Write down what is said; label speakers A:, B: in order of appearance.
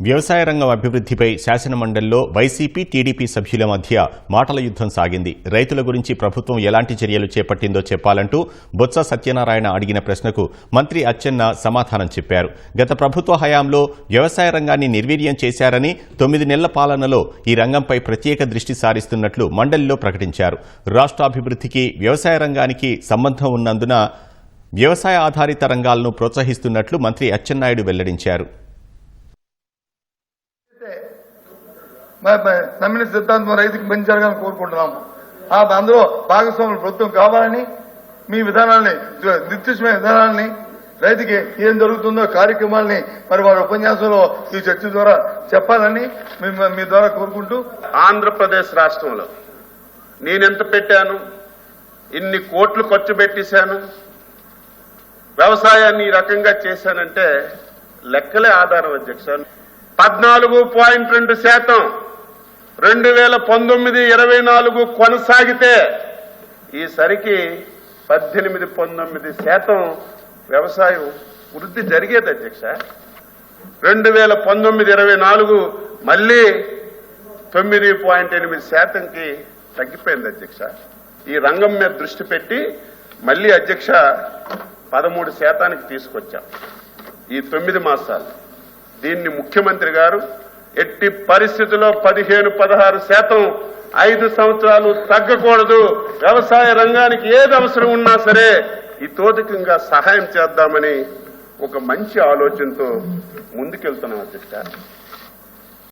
A: వ్యవసాయ రంగం అభివృద్ధిపై శాసనమండలిలో వైసీపీ టీడీపీ సభ్యుల మధ్య మాటల యుద్ధం సాగింది. రైతుల గురించి ప్రభుత్వం ఎలాంటి చర్యలు చేపట్టిందో చెప్పాలంటూ బొత్స సత్యనారాయణ అడిగిన ప్రశ్నకు మంత్రి అచ్చెన్న సమాధానం చెప్పారు. గత ప్రభుత్వ హయాంలో వ్యవసాయ రంగాన్ని నిర్వీర్యం చేశారని తొమ్మిది నెలల పాలనలో ఈ రంగంపై ప్రత్యేక దృష్టి సారిస్తున్నట్లు మండలిలో ప్రకటించారు. రాష్ట్రాభివృద్ధికి వ్యవసాయ రంగానికి సంబంధం ఉన్నందున వ్యవసాయ ఆధారిత రంగాలను ప్రోత్సహిస్తున్నట్లు మంత్రి అచ్చెన్నాయుడు వెల్లడించారు
B: మ- మ- నమ్మిన సిద్ధాంతం రైతుకి మంచి జరగాలని కోరుకుంటున్నాము. అందులో భాగస్వాములు ప్రభుత్వం కావాలని మీ విధానాల్ని నిర్దిష్టమైన విధానాలని రైతుకి ఏం జరుగుతుందో కార్యక్రమాల్ని మరి వారి ఉపన్యాసంలో ఈ చర్చ ద్వారా చెప్పాలని మీ ద్వారా కోరుకుంటూ
C: ఆంధ్రప్రదేశ్ రాష్ట్రంలో నేనెంత పెట్టాను? ఇన్ని కోట్లు ఖర్చు పెట్టేశాను? వ్యవసాయాన్ని ఈ రకంగా చేశానంటే లెక్కలే ఆధారం అధ్యక్ష. పద్నాలుగు పాయింట్ రెండు శాతం రెండు వేల పంతొమ్మిది ఇరవై నాలుగు కొనసాగితే ఈసరికి పద్దెనిమిది పంతొమ్మిది శాతం వ్యవసాయం వృద్ధి జరిగేది అధ్యక్ష. రెండు వేల పంతొమ్మిది ఇరవై నాలుగు మళ్ళీ తొమ్మిది పాయింట్ ఎనిమిది శాతంకి తగ్గిపోయింది అధ్యక్ష. ఈ రంగం మీద దృష్టి పెట్టి మళ్ళీ అధ్యక్ష పదమూడు శాతానికి తీసుకొచ్చాం. ఈ తొమ్మిది మాసాలు దీన్ని ముఖ్యమంత్రి గారు ఎట్టి పరిస్థితుల్లో పదిహేను పదహారు శాతం ఐదు సంవత్సరాలు తగ్గకూడదు. వ్యవసాయ రంగానికి ఏది అవసరం ఉన్నా సరే ఈ తోటికంగా సహాయం చేద్దామని ఒక మంచి ఆలోచనతో ముందుకెళ్తున్నాం అధ్యక్ష